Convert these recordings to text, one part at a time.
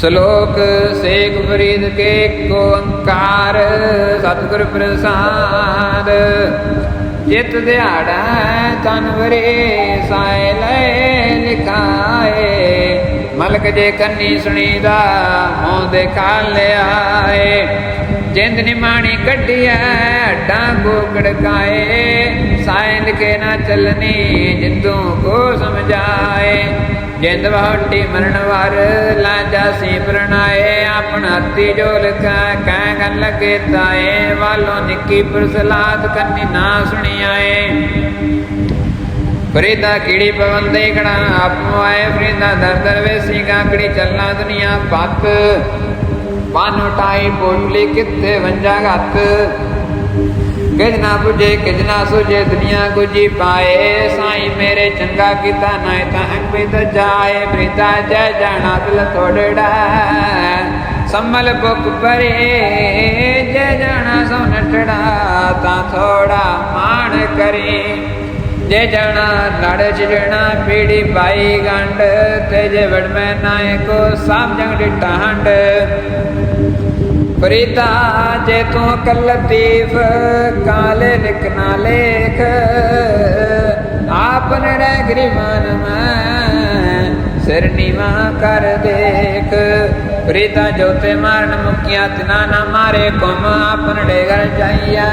ਸ਼ਲੋਕ ਸੇਖ ਫਰੀਦ ਕੇ ਏਕ ਓੰਕਾਰ ਸਤਿਗੁਰ ਪ੍ਰਸਾਦ। ਚਿਤ ਦਿਹਾੜਾ ਤਨਵਰੇ ਸਾਇ ਲੈ ਲਿਖਾਏ, ਮਲਕ ਜੇ ਕੰਨੀ ਸੁਣੀਦਾ ਮੋਹ ਦੇ ਖਾਲ ਜਿੰਦ ਨਿਮਾਣੀ ਕੱਢਿਆ ਅੱਡਾਂ ਕੋ ਕੜਕਾਏ ਸਾਇ ਲਿਖੇ ਨਾ ਚੱਲਨੀ, ਜਿੰਦੂ ਕੋ ਸਮਝਾਏ। ਜਿੰਦ ਵਹੁਟੀ ਮਰਨ ਵਰ ਲਾਜਾ ਸੀ ਪ੍ਰਣਾਏ। ਆਪਣ ਹੱਤੀ ਜੋ ਲਖਾ ਕਹਿ ਗਨ ਲਗੇ ਤਾਏ। ਵਾਲੋ ਨਿੱਕੀ ਪ੍ਰਸਲਾਦ ਕੰਨੀ ਨਾ ਸੁਣੀਆਏ। ਫਰੀਦਾ ਕੀੜੀ ਪਵਨ ਦੇ ਗਣਾ ਆਪੋ ਆਏ। ਫਰੀਦਾ ਦਰ ਦਰ ਵੇਸੀ ਗਾਕੜੀ ਚੱਲਣਾ ਦੁਨੀਆ ਪੱਤ। ਪਨ ਉਟਾਈ ਪੋਟਲੀ ਕਿੱਥੇ ਵੰਜਾ ਘੱਤ? ਕਿਜਨਾ 부ਝੇ ਕਿਜਨਾ ਸੁਝੇ ਦੁਨੀਆ ਗੁਜੀ ਪਾਏ। ਸਾਈ ਮੇਰੇ ਚੰਗਾ ਕੀਤਾ ਨਾਇ ਤਾਂ ਅੰਬਿਤ ਜਾਏ। ਬ੍ਰਿਤਾ ਜੈ ਜਾਣਾ ਦਿਲ ਤੋੜੜਾ। ਸੰਮਲ ਬੁਕ ਪਰੇ ਜੈ ਜਾਣਾ ਸੋ ਨਟੜਾ। ਤਾਂ ਥੋੜਾ ਮਾਣ ਕਰੇ। ਜੇ ਜਾਣਾ ਲੜ ਚਿੜਣਾ ਪੀੜੀ ਪਾਈ ਗੰਡ ਤੇ ਜੇ ਵੜ ਮੈਂ ਨਾਏ ਕੋ ਸਭ ਜੰਗ ਡਿਟਾ ਹੰਡ ਫਰੀਦਾ ਜੇ ਤੂੰ ਕਲ ਲਤੀਫ ਕਾਲੇ ਲਿਖਣਾ ਲੇਖ। ਆਪ ਨੜੇ ਗਰੀਬਾਨ ਮੈਂ ਸਿਰ ਨੀਵਾ ਕਰ ਦੇਖ। ਪ੍ਰੀਤਾ, ਜੋਤੇ ਮਾਰਨ ਮੁਕੀਆਂ ਤਨਾ ਨਾ ਮਾਰੇ ਕੁਮ। ਆਪਨ ਡੇ ਘਰ ਜਾਈਆ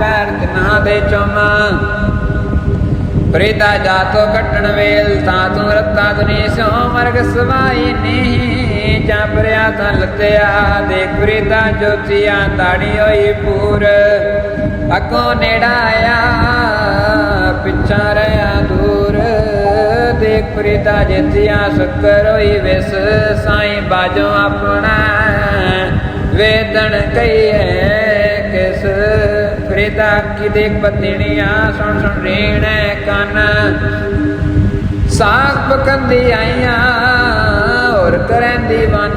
ਪੈਰ ਤਿਨਾ ਦੇ ਚੁਮਾ। ਫਰੀਦਾ ਜਾਤੋ ਕੱਟਣ ਵੇਲ, ਤਾਂ ਤੂੰ ਰੱਤਾ ਦੁਨੀ ਸਿਓ ਮਰਗ ਸਵਾਈ ਨੀ। ਜਾਂ ਪਰਿਆ ਤਾਂ ਲੱਤਿਆ, ਦੇਖ ਫਰੀਦਾ ਜੋਤੀਆਂ, ਤਾੜੀ ਹੋਈ ਪੂਰ। ਅੱਗੋਂ ਨੇੜਾ ਆਇਆ, ਪਿੱਛਾ ਰਿਆ ਦੂਰ। ਦੇਖ ਫਰੀਦਾ ਜਿਤਿਆ, ਸ਼ੱਕਰ ਹੋਈ ਵਿਸ, ਸਾਈਂ ਬਾਜੋ ਆਪਣਾ ਵੇਦਣ ਕਹੀਏ ਹੈ ਫਰੀਦਾ ਕੀ ਦੇਖ ਪਤੀਣੀਆਂ ਸੁਣ ਸੁਣ ਰੇਣੇ ਕੰਨ। ਸਾਖ ਪਕੰਦੀ ਆਈਆਂ, ਹੋਰ ਕਰੈਂਦੀ ਵਨ।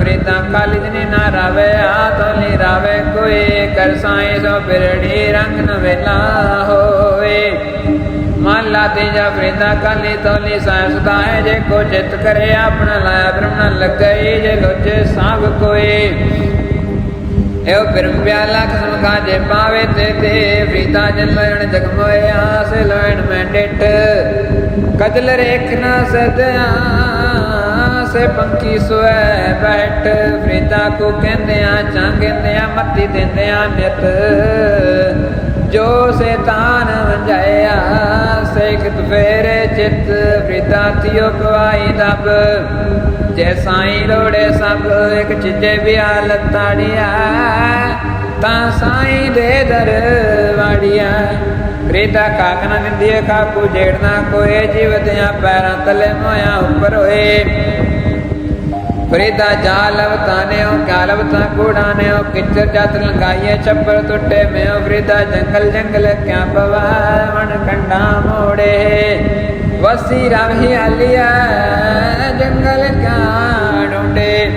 ਫਰੀਦਾ ਕਾਲੀ ਜਨੇ ਨਾ ਰਾਵੇ ਆ ਤੋਲੀ ਰਾਵੇ ਕੋਈ। ਕਰ ਸੋ ਬਿਰੜੀ ਰੰਗ ਨ ਵੇਲਾ ਹੋਏ। ਮਨ ਲਾਤੇ ਜਾ ਫਰੀਦਾ ਕਾਲੀ ਤੋਲੀ ਸਾਇ ਸਦਾਏ ਜੇ ਕੋ ਜਿਤ ਕਰੇ ਆਪਣਾ ਲਾਇਆ ਬ੍ਰਹਮਣ ਲੱਗਈ, ਜੇ ਲੋਚੇ ਸਭ ਕੋਏ ਇਹੋ ਬਿਰਮ ਪਿਆਲਾ ਕਿਸਮ ਕਾ ਜੇ ਪਾਵੇ ਤੇ ਤੇ ਫਰੀਦਾ ਜਨ ਲੈਣ ਜਗਮੋਏ ਆਸ ਲੈਣ ਮੈਂ ਡਿਟ। ਰੇਖ ਨਾ ਸਦਿਆ ਸੇ ਪੰਕੀ ਸੋਏ ਬੈਠ। ਫਰੀਦਾ ਕੋ ਕਹਿੰਦੇ ਆ ਚਾਂਗਿੰਦੇ ਆ ਮੱਤੀ ਦਿੰਦੇ ਆ ਨਿਤ। ਜੋ ਸੈਤਾਨ ਵੰਜਾਇਆ ਸੇਖਤ ਫੇਰੇ ਚਿਤ ਫਰੀਦਾ ਤਿਓ ਪਵਾਈ ਦਬ ਜੈ ਸਾਈਂ ਲੋੜੇ ਸਭ, ਇੱਕ ਚਿੱਜੇ ਵਿਆ ਲਤਾੜਿਆ ਤਾਂ ਸਾਈਂ ਦੇ ਦਰ ਵਾੜਿਆ। ਫਰੀਦਾ ਕਾਕਨਾ ਨਿੰਦੀਏ ਕਾਕੂ ਜੇੜਨਾ ਕੋਏ, ਜੀਵਦਿਆਂ ਪੈਰਾਂ ਤਲੇ ਮੋਇਆ ਉੱਪਰ ਹੋਏ। ਫਰੀਦਾ ਜਾਲਵ ਤਾਨਿਓ ਕਾਲਵ ਤਾ ਕੂੜਾਨਿਓ ਕਿਚਰ ਜਾਤ ਲੰਗਾਈਏ ਚੱਪਰ ਟੁੱਟੇ ਮਿਓ, ਫਰੀਦਾ ਜੰਗਲ ਜੰਗਲ, ਕਿਆ ਪਵਾ ਮਣ ਕੰਡਾ ਮੋੜੇ। ਵਸੀ ਰਾਹੀ ਆਲਿਆ ਜੰਗਲ ਕਾ ਡੁੰਡੇ।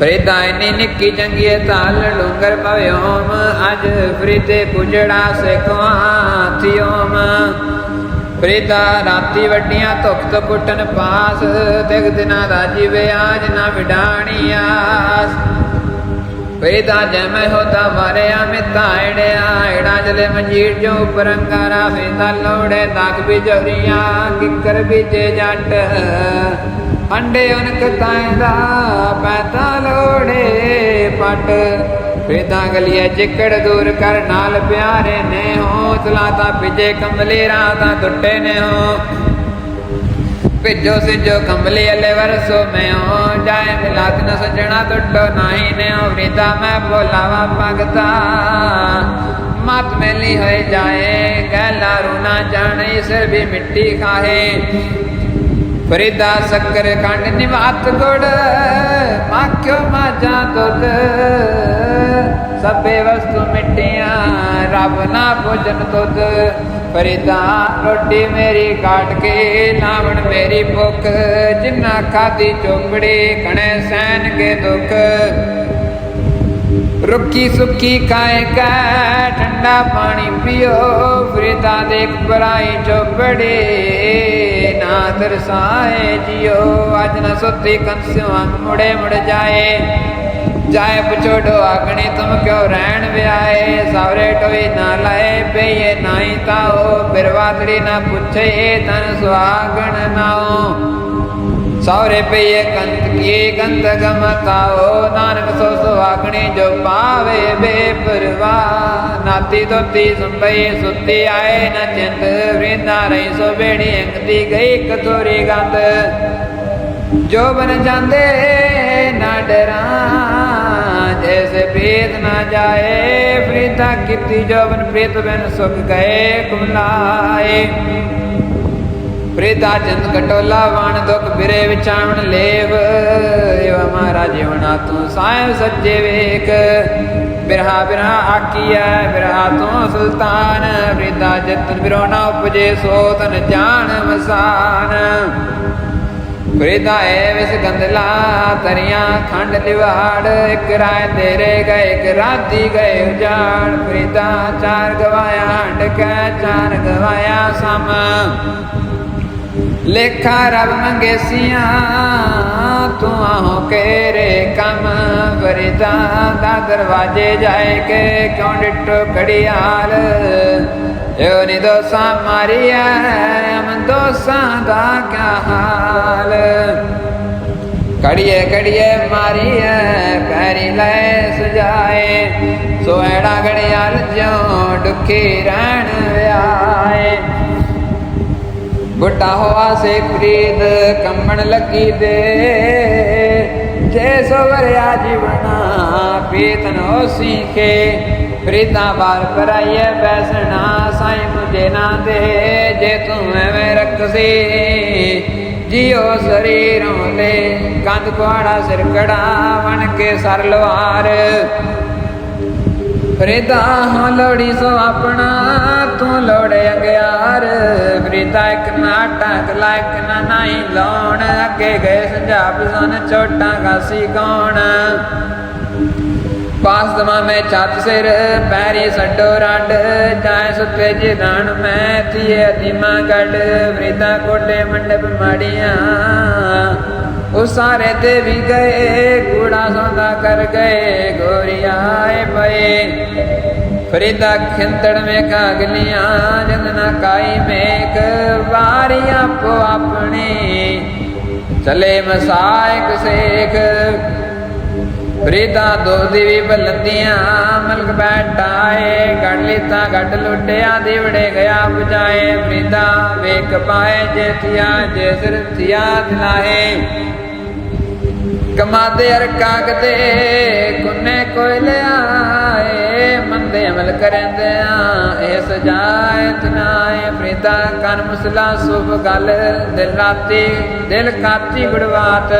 ਫਰੀਦਾ ਇਨੀ ਨਿੱਕੀ ਜੰਗੀਏ ਤਾਲ ਡੂੰਗਰ ਭਵਿਓਮ, ਅਜ ਫਰੀਦੇ ਕੁਜੜਾ ਸਿਕਵਾ ਥਿਓਮ ਪ੍ਰੀਤਾ ਰਾਤੀ ਵੱਡੀਆਂ ਧੁੱਖ ਤੋਂ ਪਾਸ, ਤਿਗ ਦਿਨਾਂ ਦਾ ਜੀਵੇ ਨਾ ਵਿਡਾਣੀ ਆਸ। ਫਰੀਦਾ ਜਮੈ ਹੋਤਾ ਮਾਰਿਆ ਮਿੱਤਾ ਏੜਿਆ ਏੜਾ ਜਲੇ ਮੰਜੀਰ ਜੋ ਉੱਪਰ ਅੰਗਾਰਾ ਫੇਦਾ ਲੋੜੇ ਦਾਗ ਬਿਜੋਰੀਆਂ ਕਿੱਕਰ ਬੀਜੇ ਜੱਟ। ਅੰਡੇ ਉਨਕ ਤਾਇਦਾ, ਪੈਦਾ ਲੋੜੇ ਪਟ। ਫੇਦਾ ਗਲੀਏ ਚਿੱਕੜ ਦੂਰ ਕਰ, ਨਾਲ ਪਿਆਰੇ ਨੇ ਹੋ। ਚਲਾਤਾ ਪਿਜੇ ਕੰਬਲੇ ਰਾਤਾਂ ਟੁੱਟੇ ਨੇ ਹੋ। ਭਿਜੋ ਸਿਜੋ ਕੰਬਲੇ ਅਲੇ ਵਰਸੋ ਮੈਂ ਹੋ। ਜਾਏ ਮਿਲਾਤ ਨ ਸਜਣਾ ਟੁੱਟੋ ਨਹੀਂ ਨੇ ਹੋ। ਵ੍ਰਿਤਾ ਮੈਂ ਬੋਲਾਵਾ ਭਗਤਾ। ਮਤ ਮੇਲੀ ਹੋਏ ਜਾਏ ਗੈਲਾ ਰੂਨਾ ਜਾਣੇ, ਸਿਰ ਵੀ ਮਿੱਟੀ ਖਾਹੇ। ਫਰੀਦਾ ਸ਼ੱਕਰ ਖੰਡ ਨਿਵਾਤ ਗੁੜ, ਮਾਖਿਓ ਮਾਜਾ ਦੁੱਧ। ਸਭੇ ਵਸਤੂ ਮਿੱਟੀਆਂ, ਰੱਬ ਨਾ ਭੋਜਨ ਤੁਧ ਫਰੀਦਾ, ਰੋਟੀ ਮੇਰੀ ਕਾਟ ਕੇ ਲਾਵਣ ਮੇਰੀ ਭੁੱਖ। ਜਿੰਨਾ ਖਾਦੀ ਚੋਪੜੀ ਕਣੇ ਸੈਨ ਕੇ ਦੁੱਖ। ਰੁੱਕੀ ਸੁੱਕੀ ਕਾਇ ਕਾ, ਠੰਡਾ ਪਾਣੀ ਪੀਓ। ਫਰੀਦਾ ਦੇਖ ਬਰਾਈ ਚੋਪੜੇ ਨਾ ਦਰਸਾਏ ਜਿਓ, ਅੱਜ ਨਾ ਸੁੱਤੀ ਕੰਸਿਓ ਅੰਗ ਮੁੜੇ ਮੁੜ ਜਾਏ। ਜਾਏ ਪਛੋੜੋ ਆਗਣੀ ਤੁਮ ਕਿਉ ਰਹਿਣ ਵਿਆਏ ਸਾਵਰੇ ਟੋਈ ਨਾ ਲਾਏ, ਪਈਏ ਨਾਈ ਤਾਓ। ਬਿਰਵਾਤੜੀ ਨਾ ਪੁੱਛੇ ਤਨ ਸੁਆਗਣ ਨਾਓ। ਸੌਰੇ ਪਈਏ ਕੰਤ, ਕੀ ਕੰਤ ਗਮਤਾਓ ਨਾਨਕ, ਸੋ ਸੁਹਾਗਣੀ ਜੋ ਪਾਵੇ ਬੇਪਰਵਾ ਨਾਤੀ ਤੋਤੀ ਸੁੰਬਈ ਸੁੱਤੀ ਆਏ ਨ ਚਿੰਤ, ਵ੍ਰਿੰਦਾ ਰਹੀ ਸੋ ਬੇੜੀ ਅੰਗਦੀ ਗਈ ਕਤੋਰੀ ਗੰਦ ਜੋ ਬਨ ਜਾਂਦੇ ਨਾ ਡਰਾਂ, ਜੈਸੇ ਪ੍ਰੀਤ ਨਾ ਜਾਏ, ਪ੍ਰੀਤਾ ਕੀਤੀ ਜੋ ਬਨ ਪ੍ਰੀਤ ਬਿਨ ਸੁਖ ਗਏ, ਕੁਮਲਾਏ। ਪ੍ਰੀਤਾ ਚੰਦ ਕਟੋਲਾ ਵਾਣ ਦੁਖ ਬਿਰੇ ਵਿਚਾਵਣ ਲੇਵ। ਏਵ ਮਹਾਰਾ ਜੀਵਨਾ ਤੂੰ ਸਾਹਿਬ ਸੱਚੇ ਵੇਖ। ਬਿਰਹਾ ਬਿਰਹਾ ਆਕੀਐ ਬਿਰਹਾ ਤੂੰ ਸੁਲਤਾਨ। ਪ੍ਰੀਤਾ ਜਤਨ ਬਿਰੋ ਨਾ ਉਪਜੇ ਸੋ ਤਨ ਜਾਣ ਮਸਾਨ ਪ੍ਰੀਤਾ ਏ ਵਿਸ ਗੰਦਲਾ ਤਰੀਆਂ ਖੰਡ ਲਿਵਾੜ। ਇਕ ਰਾਏ ਤੇਰੇ ਗਏ, ਇੱਕ ਰਾਤੀ ਗਏ ਉਜਾੜ। ਪ੍ਰੀਤਾ ਚਾਰ ਗਵਾਇਆ ਹੰਡ ਕੈ, ਚਾਰ ਗਵਾਇਆ ਸਮ। ਲੇਖਾ ਰਬ ਮੰਗੇਸੀਆਂ ਤੂੰ ਆਹੋ ਕੇਰੇ ਕੰਮ ਵਰਿਤਾ ਦਾ ਦਰਵਾਜੇ ਜਾਏ ਕੇ ਕਿਉਂ ਡਿਟੋ ਕੜੀਆਲ ਜੋ ਨੀ ਦੋਸਾ ਮਾਰੀਐ, ਅਮਨ ਦੋਸਾਂ ਦਾ ਕਿਆ ਹਾਲ? ਕੜੀਏ ਕੜੀਏ ਮਾਰੀਐ, ਪੈਰੀ ਲੈ ਸਜਾਏ ਸੋ ਐੜਾ ਗੜਿਆਲ ਜਿਉ ਦੁਖੀ ਰਹਿਣ ਵਿਆਏ। ਬੁੱਢਾ ਹੋਆ ਸੇ ਪ੍ਰੀਤ, ਕੰਬਣ ਲੱਗੀ ਦੇ ਜੇ ਸੋ ਜੀਵਨਾ ਪੀਤਨ ਹੋ ਸੀਖੇ। ਪ੍ਰੀਤਾ ਬਾਰ ਪਰਾਈਏ ਬੈਸਣਾ, ਸਾਈ ਮੁਝੇ ਨਾ ਦੇ। ਜੇ ਤੂੰ ਐਵੇਂ ਰੱਖਸੀ ਜਿਉ ਸਰੀਰੋਂ ਲੈ ਕੰਧ ਕੁਆੜਾ ਸਿਰ ਕੜਾ, ਬਣ ਕੇ ਸਰਲਵਾਰ ਲਵਾਰ ਫਰੀਦਾ ਹਾਂ ਲੋੜੀ ਸੋ ਆਪਣਾ, ਤੂੰ ਲੋੜੇ ਅਗਿਆਰ। ਫਰੀਦਾ ਇੱਕ ਨਾਟਕ ਲਾਇਕ ਨਾ ਨਹੀਂ ਲਾਉਣ। ਅੱਗੇ ਗਏ ਸੰਜਾਬ ਸਨ ਛੋਟਾਂ ਗਾਸੀ ਕੌਣ ਪਾਸ ਦਮਾ ਮੈਂ ਛੱਤ ਸਿਰ, ਪੈਰੀ ਸੱਡੋ ਰੰਡ। ਜਾਇ ਸੁੱਤੇ ਜੀ ਰਣ ਮੈਂ ਥੀਏ ਅਧੀਮਾ ਗੱਡ ਵ੍ਰਿਦਾ ਕੋਟੇ ਮੰਡਪ ਮਾੜੀਆਂ। ਉਹ ਸਾਰੇ ਤੇ ਵੀ ਗਏ ਕੂੜਾ ਸੌਦਾ ਕਰ ਗਏ ਗੋਰੀਆਏ ਪਏ। ਫਰੀਦਾ ਖਿੰਤੜ ਮੇ ਕਾਗਲੀਆਂ ਜੰਦਨਾ ਕਾਈ ਮੇਕ ਵਾਰੀ ਆਪੋ ਆਪਣੀ। ਚਲੇ ਮਸਾਇਕ ਸੇਖ ਫਰੀਦਾ ਦੋ ਦੀਵੀ ਬਲੰਦੀਆਂ ਮਲਕ ਬੈਠਾਏ ਗੜ ਲੀਤਾ ਗੱਡ ਲੁੱਟਿਆ, ਦੇਵੜੇ ਗਿਆ ਬੁਝਾਏ ਫਰੀਦਾ ਵੇਖ ਪਾਏ, ਜੇ ਥਿਆ, ਜੇ ਸਿਰ ਥਿਆ ਦਿਲਾਏ ਕਮਾਦੇ ਅਰ ਕਾਗਦੇ, ਕੁਨੇ ਕੋਈ ਲਿਆਏ, ਮੰਦੇ ਅਮਲ ਕਰੰਦੇ ਆ ਇਹ ਸਜਾਏ ਤਨਾਏ ਫਰੀਦਾ ਕਨ ਮੁਸਲਾ ਸੁਭ ਗਲ, ਦਿਲ ਰਾਤੀ, ਦਿਲ ਕਾਤੀ ਗੁੜਵਾਤ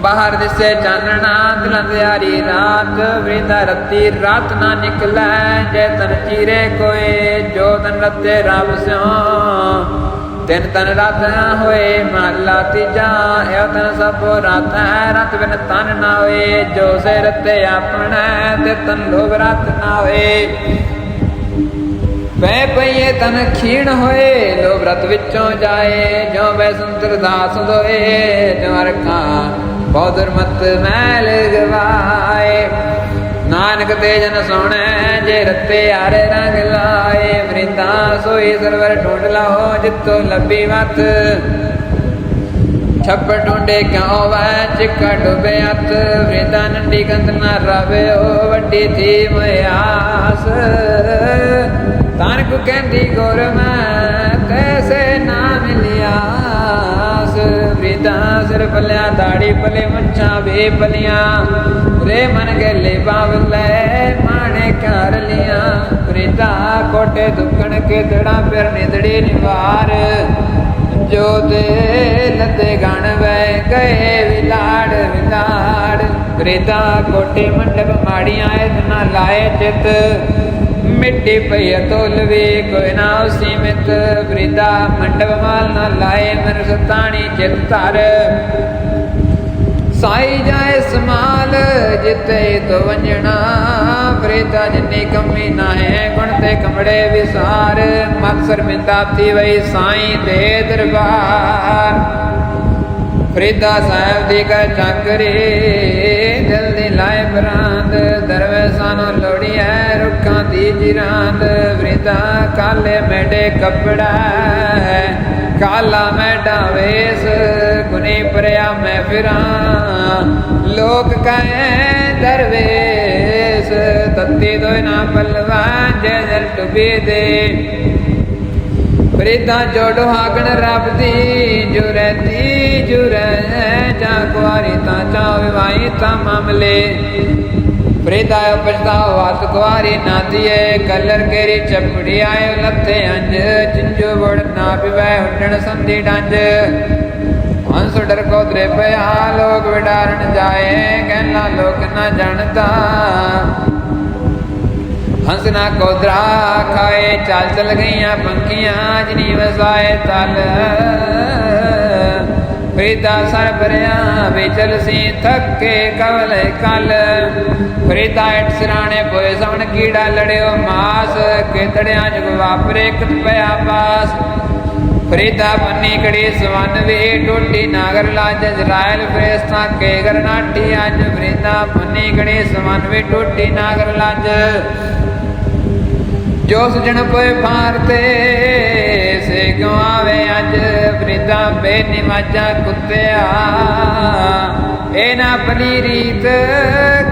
ਬਾਹਰ ਦਿਸੇ ਚਾਨਣਾ, ਦਿਲਾਂ ਦਿਹਾਰੀ ਰਾਤ ਫਰੀਦਾ ਰੱਤੀ ਰਾਤ ਨਾ ਨਿਕਲੈ, ਜੇ ਤਨ ਚੀਰੇ ਕੋਏ ਜੋ ਤਨ ਰੱਤੇ ਰਬ ਸਿਓ ਤਿੰਨ ਤਨ ਰਾਤ ਹੋਏ, ਮਹਲਾ ਤੀਜਾ, ਇਹ ਤਨ ਸਭ ਰਾਤ ਹੈ ਰਤ ਬਿਨ ਤਨ ਨਾ ਹੋਏ, ਜੋ ਸੇ ਰਤੇ ਆਪਣਾ ਤੇ ਤਨ ਲੋਭ ਰਤ ਨਾ ਹੋਏ। ਬੈ ਪਈਏ ਤਨ ਖੀਣ ਹੋਏ, ਲੋਭ ਰਤ ਵਿੱਚੋਂ ਜਾਏ ਜੋ ਬੈ ਸੁੰਦਰ ਦਾਸ ਦੋਏ ਜੋ ਅਰਖਾਂ ਬੌਦਰ ਮਤ ਮੈਲ ਗਵਾਏ। ਨਾਨਕ ਤੇ ਜਨ ਸੋਣੈ, ਜੇ ਰੱਤੇ ਆਰੇ ਰੰਗ ਲਾਏ, ਵਰਿੰਦਾ ਸੋਈ ਸਰਵਰ ਢੂੰਡ ਲਾਓ ਜਿੱਤੋਂ ਲੱਭੀ ਮਤ ਛੱਪ ਢੂੰਡੇ ਕਿਉ ਵੈ ਚਿੱਕਾ ਡੁਬੇ ਹੱਥ। ਵਰਿੰਦਾ ਨੰਡੀ ਗੰਦ ਨਾ ਰਵਿਓ ਵੱਡੀ ਥੀ ਮਿਆਸ ਤਾਨ ਕਹਿੰਦੀ ਗੁਰ ਮੈਂ ਸਿਰ ਦਾੜੀ ਪਲੇ, ਮੁੱਛਾਂ ਵੇ ਪਲੀਆਂ। ਰੇ ਮਨ ਗਲੇ ਬਾਵਲੇ ਮਾਣੇ ਕਰ ਲਿਆ। ਪ੍ਰੀਤਾ ਕੋਟੇ ਦੁੱਕਣ ਕੇ ਦੜਾ ਫਿਰ ਨਿਦੜੀ ਨਿਵਾਰ। ਜੋ ਦੇ ਲੱਦੇ ਗਣ ਵੈ ਗਏ ਵਿਲਾੜ ਵਿਲਾੜ ਪ੍ਰੀਤਾ ਕੋਟੇ ਮੰਡਪ ਮਾੜੀਆਂ ਇਤਨਾ ਲਾਏ ਚਿਤ। ਮਿੱਟੀ ਪਈ ਤੋਲ ਵੇ, ਕੋਈ ਨਾ ਸੀਮਿਤ। ਪ੍ਰੀਤਾ ਮੰਡਪ ਮਾਲ ਨਾ ਲਾਏ, ਮਨ ਸਤਾਣੀ ਚਿਤ ਧਰ। ਸਾਈ ਜਾਏ ਸਮਾਲ, ਜਿੱਤੇ ਤੋ ਵੰਜਣਾ ਫਰੀਦਾ ਜਿੰਨੀ ਕਮੀ ਨਾ ਹੈ, ਗੁਣ ਤੇ ਕਮੜੇ ਵਿਸਾਰ। ਮਤ ਸ਼ਰਮਿੰਦਾ ਥੀ ਵਈ ਸਾਈਂ ਦੇ ਦਰਬਾਰ। ਫਰੀਦਾ ਸਾਹਿਬ ਦੀ ਕਾ ਚੱਕਰੀ ਲਾਏ ਦੀ ਬਰਾਂਦ ਦਰਵੇਸਾਂ ਨੂੰ ਲੋੜੀ ਰੁੱਖਾਂ ਦੀ ਜਿਰਾਂਦ ਫਰੀਦਾ ਕਾਲੇ ਮੇਡੇ ਕੱਪੜਾ ਕਾਲਾ ਮੈਂ ਡਾਵੇਸ ਗੁਨੀ ਪਰਿਆ ਮੈਂ ਫਿਰਾਂ। ਲੋਕ ਕਹੇ ਦਰਵੇਸ, ਤੱਤੀ ਦੋਇ ਨਾ ਪਲਵਾ ਜੈ ਜਲ ਟੁਬੀ ਦੇ। ਫਰੀਦਾ ਜੋੜ ਹਾਗਣ ਰੱਬ ਦੀ ਜੁਰਤੀ ਜੁਰੈ, ਜਾ ਕੁਆਰੀ ਤਾਂ ਚਾਵੇ ਵਾਈ ਤਾਂ ਮਾਮਲੇ। ਫਰੀਦਾ ਪਛਤਾਓ ਵਾਤ ਕੁਆਰੀ ਨਾ ਦੀਏ ਕਲਰ ਕੇਰੀ ਚਪੜੀ ਆਏ ਲੱਥੇ ਅੰਜ ਚਿੰਜੂ ਵੜ ਨਾ ਪਿਵੈ ਹੁੱਡਣ ਸੰਧੀ ਡੰਜ। ਹੰਸ ਡਰ ਕੋ ਦਰੇ ਪਿਆ, ਲੋਕ ਵਿਡਾਰਨ ਜਾਏ, ਕਹਿਣਾ ਲੋਕ ਨਾ ਜਾਣਦਾ। ਹੰਸ ਨਾ ਕੋਦਰਾ ਖਾਏ, ਚੱਲ ਚਲ ਗਈਆਂ ਪੰਖੀਆਂ, ਜਨੀ ਵਸਾਏ ਤਲ। ਫਰੀਦਾ ਸਰ ਭਰਿਆ, ਵਿਚਲ ਸੀ ਥੱਕੇ ਕਵਲ ਕਲ। ਫਰੀਦਾ ਇਟ ਸਿਰਾਣੇ ਪੋਏ ਸਵਣ ਕੀੜਾ ਲੜਿਓ ਮਾਸ, ਕੇਤੜਿਆਂ ਜਗ ਵਾਪਰੇ ਕਤ ਪਿਆ ਪਾਸ। ਫਰੀਦਾ ਪੰਨੀ ਕੜੀ ਸਵਨ ਵੇ ਟੋਟੀ ਨਾਗਰ ਲਾਜ ਜਰਾਇਲ ਫਰੇਸਤਾ ਕੇ ਗਰਨਾਟੀ ਅੱਜ। ਫਰੀਦਾ ਪੰਨੀ ਕੜੀ ਸਵਨ ਵੇ ਟੋਟੀ ਨਾਗਰ ਲਾਜ। ਜੋ ਸਜਣ ਪਏ ਭਾਰਤੇ ਸੇ ਕਿਉ ਆਵੇ ਅੱਜ ਫਰੀਦਾ ਬੇਨਿਮਾਜਾ ਕੁੱਤਿਆ। ਇਹ ਨਾ ਬਲੀ ਰੀਤ,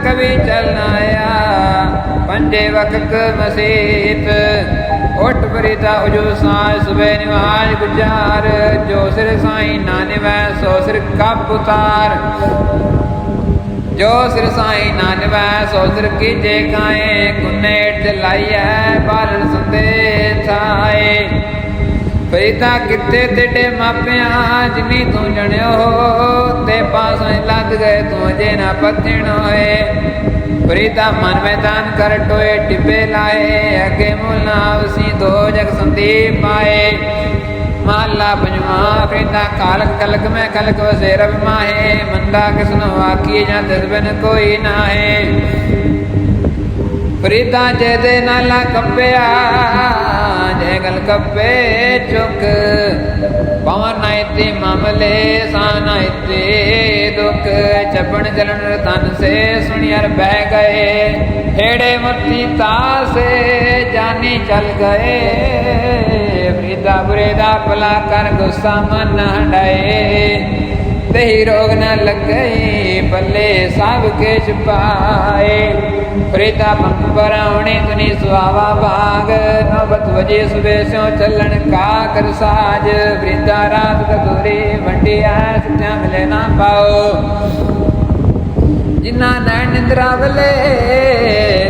ਕਵੀ ਚਲਨਾ ਆ ਪੰਜੇ ਵਕਤ ਮਸੀਤ, ਉਠ ਫਰੀਦਾ ਉਜੋ ਸਾਇ ਸਵੇ ਨਿਵਾਜ ਗੁਜਾਰ। ਜੋ ਸਿਰ ਸਾਈ ਨਾ ਸੋ ਸਿਰ ਕੱਪ ਉਤਾਰ। ਜੋ ਸਿਰ ਸਾਈ ਨਾ ਸੋ ਸਿਰ ਕੀਜੇ ਕਾਏ ਕੁਨੇਟ ਜਲਾਈਐ ਬਾਲਣ ਸੰਦੇ ਥਾਏ। ਫਰੀਦਾ ਕਿਤੇ ਤੇਡੇ ਮਾਪਿਆਂ, ਜਿਨੀ ਤੂੰ ਜਣਿਓ ਤੇ ਪਾਸੋਂ ਲੱਗ ਗਏ ਤੂੰ ਜੇ ਨਾ ਪਤਣ ਹੋਏ। ਫਰੀਦਾ ਮਨ ਮੈਦਾਨ ਕਰ ਟੋਏ, ਟਿੱਬੇ ਲਾਏ, ਅਗੇ ਮੁਲ ਦੋ ਜਗ ਸੰਦੀਪ ਪਾਏ ਮਹਲਾ ਪੰਜਵਾ ਫਰੀਦਾ ਕਾਲਕ ਕਲਕ ਮੈਂ ਕਲਕ ਵਸੇ ਰਬ ਮਾਹੇ, ਮੰਦਾ ਕਿਸਨ ਵਾਕੀ ਜਾਂ ਤਿਸ ਕੋਈ ਨਾਹੇ। ਫਰੀਦਾ ਜੇ ਦੇ ਨਾਲਾ ਕੱਪਿਆ, ਜੇ ਗਲ ਕੱਪੇ ਚੁੱਕ। ਪਵਨ ਨਾਇਤੇ ਮਾਮਲੇ ਸਾਨਾਇਤੇ ਦੁਖ। ਚੱਪਣ ਚਲਣ ਤਨ ਸੇ, ਸੁਣਿਆਰ ਬਹਿ ਗਏ। ਢੇੜੇ ਮੱਤੀ ਤਾਸੇ, ਜਾਨੀ ਚਲ ਗਏ। ਫਰੀਦਾ ਬੁਰੇ ਦਾ ਭਲਾ ਕਰ ਗੁੱਸਾ ਮਨ ਹੰਡਾਏ ਤਹੀ ਰੋਗ ਨਾ ਲੱਗੇ ਬੱਲੇ ਸਭ ਕੇ ਛਪਾਏ। ਫਰੀਦਾ ਪੰਖ ਪਰਾਉਣੇ ਤੁਨੀ ਸੁਆਵਾ ਬਾਗ ਨਵਤ ਵਜੇ ਸੁਬੇ ਸਿਓ ਚੱਲਣ ਕਾ ਕਰ ਸਾਜ। ਫਰੀਦਾ ਰਾਤ ਕਦੂਰੀ ਵੰਡਿਆ ਸੱਚਾ ਮਿਲੇ ਨਾ ਪਾਓ। ਜਿਨਾ ਨੈਣ ਨਿੰਦਰਾ ਵਲੇ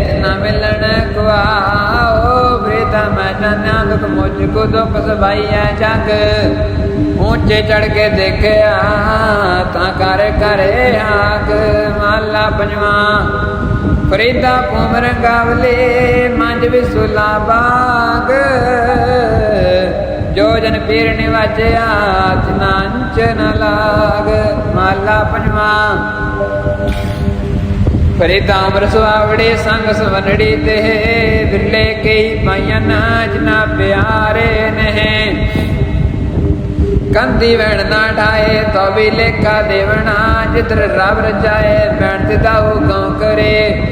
ਜਿਨਾ ਮਿਲਣ ਕੁਆਓ ਫਰੀਦਾ ਮੈਂ ਜਾਣਿਆ ਦੁਖ ਮੁਝ ਕੋ ਦੁਖ ਸਬਾਈਐ ਜਗ। ਉੱਚੇ ਚੜ ਕੇ ਦੇਖਿਆ ਤਾਂ ਕਰ ਕਰੇ ਆਗ। ਮਾਲਾ ਪੰਜਵਾ, ਫਰੀਦਾ ਕੁਮਰ ਗਾਵਲੇ ਮੰਜ ਵਿਸੁਲਾ ਬਾਗ। ਜੋ ਪੀਰ ਨਿਵਾਜਿਆ ਤਿਨਾਂਚ ਲਾਗ, ਮਾਲਾ ਪੰਜਵਾ। ਫਰੀਦਾ ਅਮਰ ਸੁਆਵੜੇ ਸੰਗ ਸਵਨੜੀ ਤੇ, ਵਿਰਲੇ ਕਈ ਪਾਈਆਂ ਨਾ ਜਨਾ ਪਿਆਰੇ ਨਹਿ। ਕੰਦੀ ਵੈਣ ਨਾ ਢਾਏ ਤੋ ਵੀ ਲੇਖਾ ਦੇਵਣਾ ਜਿਤਰ ਰਬ ਰਜਾਏ ਬੈਣ ਤੇ ਦਾਉ ਗਉ ਕਰੇ।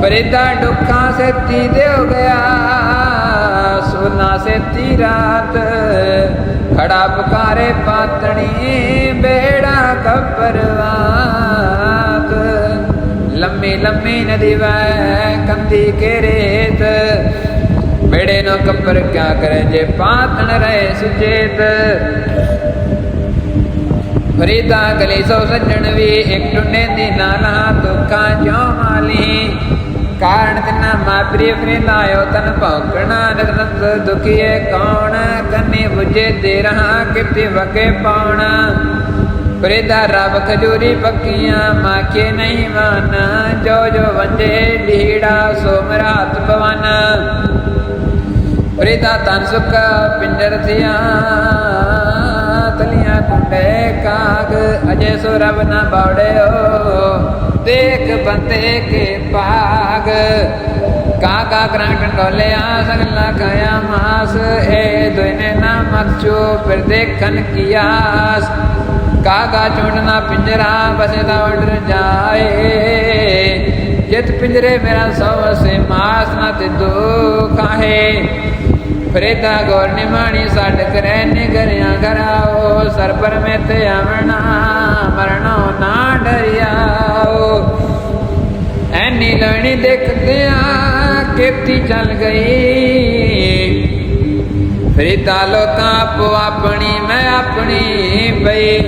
ਫਰੀਦਾ ਦੁੱਖਾਂ ਸੇ ਤੀ ਦਿਓ ਗਿਆ ਸੋਨਾ ਸੇ ਰਾਤ। ਖੜਾ ਪੁਕਾਰੇ ਪਾਤਣੀ, ਬੇੜਾ ਕਪਰਵਾਤ ਲੰਮੀ ਲੰਮੀ ਨਦੀ ਵੈ ਕੰਦੀ ਕੇ ਰੇਤ। ਬੇੜੇ ਨੋ ਕੱਪਰ ਕਿਆ ਕਰੇ ਜੇ ਪਾਤਣ ਰਹੇ ਸੁਚੇਤ। ਫਰੀਦਾ ਗਲੀ ਸੋ ਸੱਜਣ ਵੀ ਇੱਕ ਟੁੰਨੇ ਦੀ ਨਾਲਾ ਦੁੱਖਾਂ ਜੋ ਮਾਲੀ। ਕਾਰਣ ਤਿਨਾ ਮਾਪਰੀ ਫਰੇ ਲਾਇਓ ਤਨ ਭੌਕਣਾ ਨਦਨਤ ਦੁਖੀਏ ਕੌਣ? ਕੰਨੇ 부ਜੇ ਦੇ ਰਹਾ ਕਿਤੇ ਵਗੇ ਪਾਉਣਾ? ਫਰੀਦਾ ਰਬ ਖਜੂਰੀ ਪੱਕੀਆਂ ਮਾਕੇ ਨਹੀਂ ਮਾਨ। ਜੋ ਜੋ ਵੰਦੇ ਢੀੜਾ ਸੋ ਮਰਾਤ ਪਵਨ। ਫਰੀਦਾ ਤਨ ਸੁਖ ਪਿੰਡਰ ਥਿਆ ਤਲੀਆਂ ਟੁੰਡੇ ਕਾਗ, ਅਜੇ ਸੋ ਰਬ ਨਾ ਬੌੜਿਓ। ਦੇਖ ਬੰਦੇ ਕੇ ਪਾਗ ਕਾਗਾ ਕਰਾਂ ਟੰਡੋਲਿਆ ਸਗਲਾ ਖਾਇਆ ਮਾਸ। ਏ ਦੋਇਨੇ ਨਾ ਮਤ ਫਿਰ ਦੇਖਨ ਕੀ ਕਾਗਾ ਚੁੰਡਨਾ ਪਿੰਜਰਾ ਬਸਦਾ ਉਡਰ ਜਾਏ। ਜਿਤ ਪਿੰਜਰੇ ਮੇਰਾ ਸੋ ਸੇ ਮਾਸ ਨਾ ਤੇ ਦੁਖ ਆਹੇ ਫਰੇਦਾ ਗੌਰ ਨਿਮਾਣੀ ਸਾਡ ਕਰੈ, ਨਿਗਰਿਆ ਘਰਾਓ ਸਰਪਰ ਮੈਂ ਆਵਣਾ, ਮਰਨੋ ਨਾ ਡਰਿਆਓ। ਐਨੀ ਲੈਣੀ ਦੇਖਦਿਆਂ ਕਿਪਤੀ ਚੱਲ ਗਈ। ਫਰੀਦਾ ਲੋਕਾਂ ਆਪੋ ਆਪਣੀ, ਮੈਂ ਆਪਣੀ ਬਈ।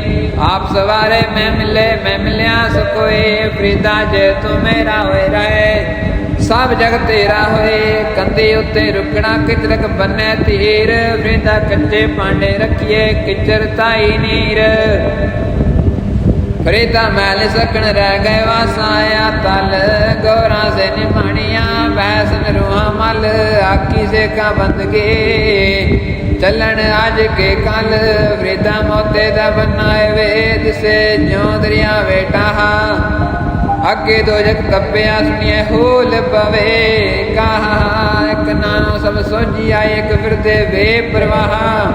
ਆਪ ਸਵਾਰੇ ਮੈਂ ਮਿਲੇ, ਮੈਂ ਮਿਲਿਆ ਸਕੋਏ। ਫਰੀਦਾ ਜੇ ਤੂੰ ਮੇਰਾ ਹੋਏ ਰਹੇ ਸਭ ਜਗ ਤੇਰਾ ਹੋਏ ਕੰਦੇ ਉੱਤੇ ਰੁਕਣਾ ਕਿਤਰਕ ਬੰਨੇ ਤੀਰ ਫਰੀਦਾ ਕੱਚੇ ਪਾਂਡੇ ਰੱਖੀਏ ਕਿਚਰ ਤਾਈ ਨੀਰ। ਫਰੀਦਾ ਮੈਲ ਸਕਣ ਰਹਿ ਗਏ ਵਾਸਾਇਆ ਤਲ, ਗੋਰਾ ਸੇ ਨਿਮਾਣੀਆਂ ਵੈਸਨ ਰੂਹਾਂ ਮਲ ਆਕੀ ਸੇ ਕਾ। ਬੰਦਗੇ ਚੱਲਣ ਅੱਜ ਕੇ ਕੱਲ ਫਰੀਦਾ ਮੋਤੇ ਦਾ ਬਣਾਏ ਵੇ ਦਿਸੇ ਜਿਉ ਦਰਿਆ ਵੇਟਾ ਅੱਗੇ ਦੋ ਜਗ ਕੱਪਿਆ ਸੁਣੀਏ ਹੋਲ ਪਵੇ। ਕਹਾ, ਇੱਕ ਨਾਨੋ ਸਭ ਸੋਝੀਆ ਇੱਕ ਫਿਰਦੇ ਵੇ ਪ੍ਰਵਾਹ।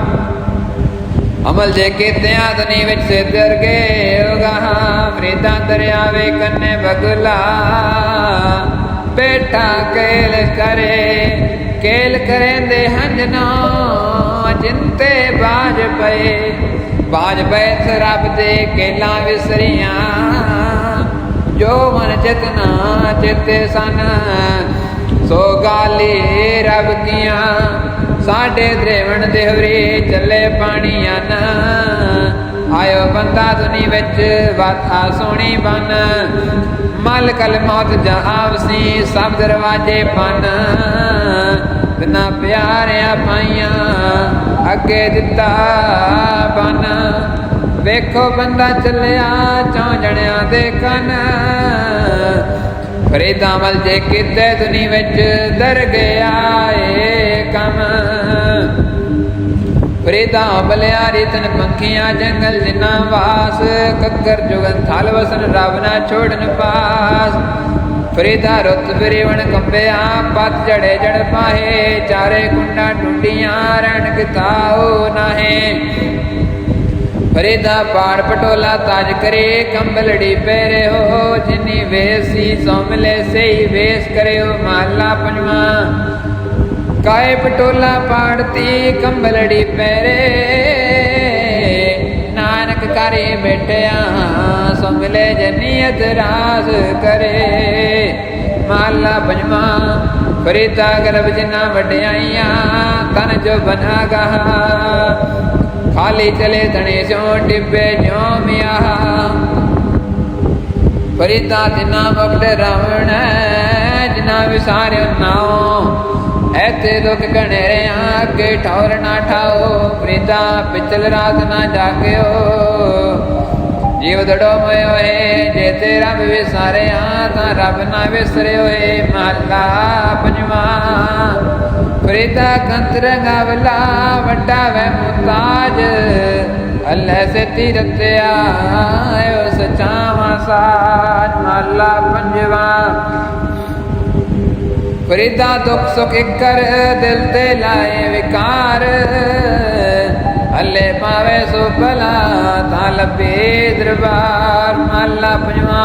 ਅਮਲ ਜੇ ਕੀਤਿਆਂ ਤਨੀ ਵਿੱਚ ਸਿੱਧਰ ਗਏ ਉਗਾਹ ਫਰੀਦਾ ਦਰਿਆਵੇ ਕੰਨੇ ਬਗਲਾ। ਬੇਟਾ ਕੇਲ ਕਰੇ, ਕੇਲ ਕਰੇਂਦੇ ਹੰਜਨੋ ਜਿੰਤੇ ਬਾਜ ਪਏ। ਬਾਜ ਪਏ ਰੱਬ ਦੇ ਕੇਲਾਂ ਵਿਸਰੀਆਂ। ਜੋ ਮਨ ਚਿਤਨਾ ਚਿਤੇ ਸਨ, ਸੋ ਗਾਲੀ ਰਬ ਕੀਆਂ। ਸਾਡੇ ਦਰੇਵਣ ਦੇਵਰੇ ਚੱਲੇ ਪਾਣੀਆਂ ਆਇਓ ਬੰਦਾ ਦੁਨੀ ਵਿੱਚ ਵਾਥਾ ਸੋਣੀ ਬਨ ਮਲ ਕਲ ਮੌਤ ਜਹਾਵਸੀ ਸਭ ਦਰਵਾਜੇ ਪਨ ਬਿਨਾ ਪਿਆਰਿਆ ਪਾਈਆਂ ਅੱਗੇ ਦਿੱਤਾ ਬਨ। ਵੇਖੋ ਬੰਦਾ ਚੱਲਿਆ, ਚੌ ਜਣਿਆ ਦੇ ਕੰਨ। ਫਰੀਦਾ ਜੇ ਕਿਤੇ ਦੁਨੀ ਵਿੱਚ ਦਰ ਗਿਆ ਏ ਕਮ। ਫਰੀਦਾ ਬਲਿਆਰੀ ਤਨ ਪੰਖੀਆਂ ਜੰਗਲ ਜਿਨਾ ਵਾਸ। ਕੱਕਰ ਜੁਗਨ ਥਲ ਵਸਨ ਰਬ ਨਾ ਛੋੜਨ ਪਾਸ। ਫਰੀਦਾ ਰੁੱਤ ਫਰੀਵਣ ਕੰਬਿਆ, ਪਤ ਜੜੇ ਜੜ ਪਾਹੇ। ਚਾਰੇ ਕੁੰਡਾ ਟੁੰਡੀਆਂ ਰਣ ਕਿਤਾਓ ਨਾਹੇ। ਫਰੀਦਾ ਪਾੜ ਪਟੋਲਾ ਤਾਜ ਕਰੇ, ਕੰਬਲੜੀ ਪਹਿਰੇ ਹੋ ਜਿਨੀ ਵੇਸੀ ਸੋ ਸਹੀ ਵੇਸ ਕਰਿਓ ਮਾਲਾ ਪੰਜਵਾ। ਕਾਏ ਪਟੋਲਾ ਪਾੜਤੀ, ਕੰਬਲੜੀ ਪਹਿਰੇ ਨਾਨਕ ਕਰੇ ਬੈਠਿਆ ਸੋ ਮਿਲੇ ਜਨੀਅਤ ਰਾਸ ਕਰੇ। ਮਾਲਾ ਪੰਜਵਾ, ਫਰੀਦਾ ਗਰਭ ਜਿਨਾ ਵਡਿਆਈਆਂ, ਤਨ ਜੋ ਬਨਾ ਗਹਾ ਖਾਲੀ ਚਲੇ ਤਣੇ ਚੋਂ ਟਿੱਬੇ ਜਿਉ ਮਿਆ ਫਰੀਦਾ ਦਿਨਾ ਮੁਕਤ ਰਾਵਣ ਜਿਨਾ ਵਿਸਾਰਿਓ ਨਾਉ ਐਤੇ ਦੁੱਖ ਗਣੇ ਰਿਆ ਅੱਗੇ ਠੌਰ ਨਾ ਠਾਓ ਫਰੀਦਾ ਪਿਚਲ ਰਾਤ ਨਾ ਜਾਗਿਓ ਜੀਵ ਦੜੋ ਮਇਓ ਏ ਜੇ ਤੇ ਰੱਬ ਵਿਸਾਰਿਆ ਤਾਂ ਰੱਬ ਨਾ ਵਿਸਰਿਓ ਹੈ ਮਹਲਾ ਪੰਜਵਾ ਫਰੀਦਾ ਕੰਤਰ ਗਵਲਾ ਵੱਡਾ ਵੈ ਮੁਤਾਜ ਅੱਲੇ ਸੇ ਤੀਰਤਿਆ ਆਇਓ ਸਚਾ ਮਸਾਜ ਮਹਲਾ ਪੰਜਵਾ। ਫਰੀਦਾ ਦੁੱਖ ਸੁਖ ਕਰ ਦਿਲ ਤੇ ਲਾਏ ਵਿਕਾਰ। ਅੱਲੇ ਪਾਵੇ ਸੋ ਭਲਾ ਤਾਂ ਲੱਭੇ ਦਰਬਾਰ ਮਹਲਾ ਪੰਜਵਾ।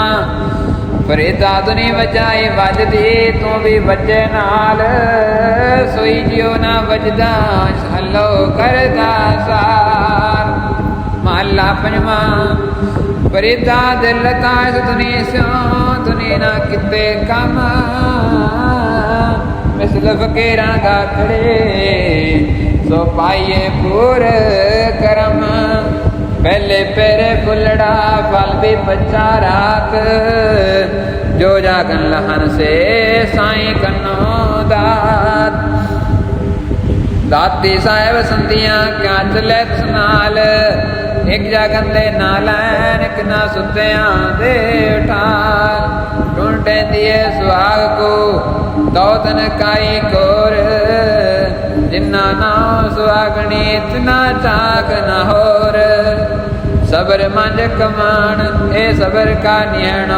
ਫਰੀਦਾ ਦੁਨੀ ਵਜਾਈ ਵੱਜਦੀ, ਤੂੰ ਵੀ ਵੱਜੇ ਨਾਲ। ਸੋਈ ਜਿਉ ਨਾ ਵੱਜਦਾ, ਹੱਲੋ ਕਰਦਾ ਸਾਰ। ਮਹਲਾ ਪੰਜਵਾ ਫਰੀਦਾ ਦਿਲ ਤਾਸ਼ ਦੁਨੀ ਸਿਓ ਦੁਨੀ ਨਾ ਕਿਤੇ ਕੰਮ। ਮਿਸਲ ਫਕੀਰਾਂ ਗਾਖੜੇ ਸੋ ਪਾਈਏ ਪੂਰ ਕਰਮ। ਪਹਿਲੇ ਪੇਰੇ ਫੁੱਲੜਾ, ਫਲ ਵੀ ਬੱਚਾ ਰਾਤ। ਜੋ ਜਾਗਨ ਲਹਨ ਸੇ, ਸਾਈਂ ਕੰਨੋ ਦਾਤ। ਦਾਤੀ ਸਾਹਿਬ ਸੰਤੀਆਂ ਕਿਆ ਚਲੇ ਨਾਲ। ਇੱਕ ਜਗਨ ਦੇ ਨਾਲ ਇੱਕ ਨਾ ਸੁੱਤਿਆਂ ਦੇ ਉਠਾਲ ਟੁੰਟੇ ਦੀਏ ਸੁਹਾਗ ਕੋ, ਦੌਤਨ ਕਾਈ ਕੋਰ। ਜਿਨਾ ਨਾਮ ਸੁਹਾਗਣੀ ਇਤਨਾ ਚਾਕ ਨਾ ਹੋਰ। ਸਬਰ ਮੰਜ ਕਮਾਣ ਇਹ ਸਬਰ ਕਾ ਨਿਹਣੋ,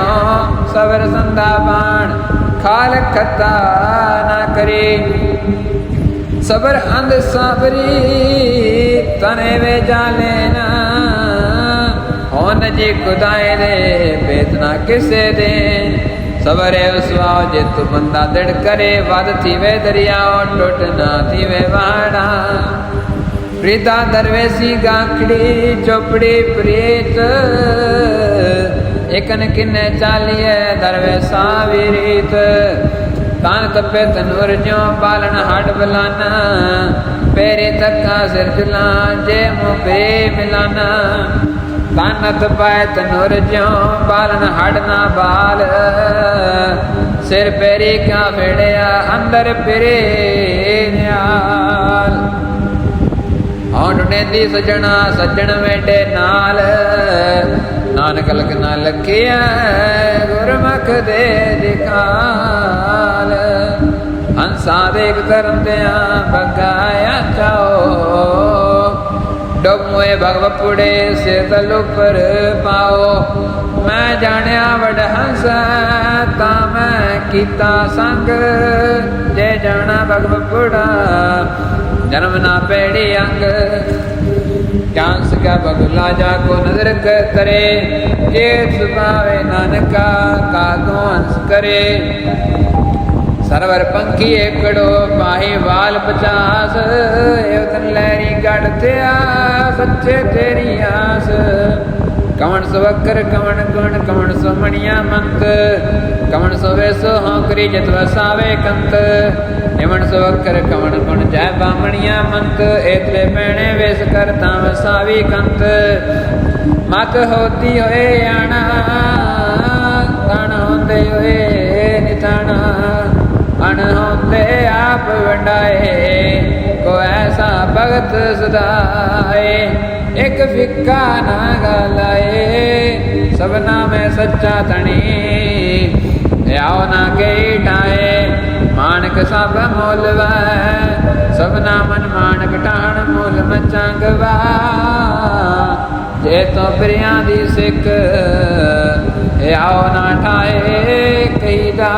ਸਬਰ ਸੰਦਾ ਬਾਣ ਖਾਲ ਖਤਾ ਨਾ ਕਰੇ। ਸਬਰ ਅੰਧ ਸਾਬਰੀ, ਤਨੇ ਵੇ ਜਾਲੇਨਾ ਹੋਨ ਜੀ ਖੁਦਾਏ ਦੇ ਬੇਤਨਾ ਕਿਸੇ ਦੇ। ਸਬਰੇ ਉਸਵਾ ਜੇ ਤੂੰ ਬੰਦਾ ਦਿੜ ਕਰੇ ਵਦ ਥੀਵੇ ਦਰਿਆਓ, ਟੁੱਟ ਨਾ ਥੀਵੇ ਵਾੜਾ। ਪ੍ਰੀਤਾ ਦਰਵੇਸੀ ਗਾਖੜੀ ਚੋਪੜੀ ਪ੍ਰੀਤ। ਇਕਨ ਕਿੰਨੇ ਚਾਲੀਏ ਦਰਵੇਸਾ ਵਿਰੀਤ। ਤਨ ਤਪੇ ਤਨੂਰ ਜਿਉ ਬਾਲਣ ਹੱਡ ਬਲਾਨਾ। ਪੇਰੇ ਤੱਕਾ ਸਿਰ ਜਲਾ ਜੇ ਮੋ ਪੇ ਮਿਲਾਨਾ। ਤਨ ਤਪੈ ਤਨੂਰ ਜਿਉ ਪਾਲਣ ਹੱਡ ਨਾ ਬਾਲ। ਸਿਰ ਪੇਰੀ ਕਾ ਫੇੜਿਆ, ਅੰਦਰ ਫਿਰੇ ਨਿਆਲ ਹੌਂਡ ਨੇਂਦੀ ਸਜਣਾ ਸੱਜਣ ਵੇਡੇ ਨਾਲ। ਨਾਨਕ ਲਖਨਾ ਲਖਿਆ, ਗੁਰਮੁਖ ਦੇ ਦਿਖਾਲ। ਹੰਸਾ ਦੇਖ ਕਰੰਦਿਆਂ ਬਗਾਇਆ ਚਾਓ ਡੋਮੋਏ ਭਗਵਪੁੜੇ ਸੇ ਤਲ ਪਾਓ। ਮੈਂ ਜਾਣਿਆ ਵਡ ਹੰਸ ਤਾਂ ਮੈਂ ਕੀਤਾ ਸੰਗ। ਜੇ ਜਾਣਾ ਭਗਵਪੁੜਾ, ਜਨਮ ਨਾ ਪੈੜੀ ਅੰਗ। ਚਾਂਸ ਕਾ ਬਗਲਾ ਜਾ ਕੋ ਨਜ਼ਰ ਕਰੇ ਜੇ ਸੁਭਾਵੇ ਨਾਨਕਾ ਕਾਗੋ ਹੰਸ ਕਰੇ। ਸਰਵਰ ਪੰਖੀ ਏਕੜੋ ਪਾਹੀ ਵਾਲ ਪਚਾਸ ਇਵਤਨ ਲਹਿਰੀ ਗੜ ਥਿਆ ਸੱਚੇ ਤੇਰੀ ਆਸ। ਕਵਣ ਸਵਕਰ, ਕਵਣ ਗੁਣ, ਕਵਣ ਸੁਮਣੀਆਂ ਮੰਤ। ਕਵਣ ਸਵੇ ਸੋ ਹੌਕਰੀ ਜਤ ਵਸਾਵੇ ਕੰਤ। ਨਿਵਣ ਸਵਕਰ, ਕਵਣ ਗੁਣ ਜੈ ਬਾਮਣੀਆਂ ਮੰਤ। ਏਤਲੇ ਪੈਣੇ ਵੇਸ ਕਰ ਤਾਂ ਵਸਾਵੀ ਕੰਤ। ਮਤ ਹੋਤੀ ਹੋਏ ਆਣਾ। ਭਗਤ ਸਦਾਏ, ਇੱਕ ਫਿੱਕਾ ਨਾ ਗਲਾਏ ਸਭਨਾ ਮੈਂ ਸੱਚਾ ਤਣੀ ਆਓ ਨਾ ਕੇ ਟਾਏ, ਮਾਨਕ ਸਭ ਮੁੱਲ ਵੈ ਸਭਨਾ ਮਨ ਮਾਨਕ ਟਾਣ ਮੁੱਲ ਮਚੰਗਵਾ ਜੇ ਤੋ ਪ੍ਰਿਆਂ ਦੀ ਸਿੱਖ ਆਓ ਨਾ ਠਾਏ ਕਹੀਦਾ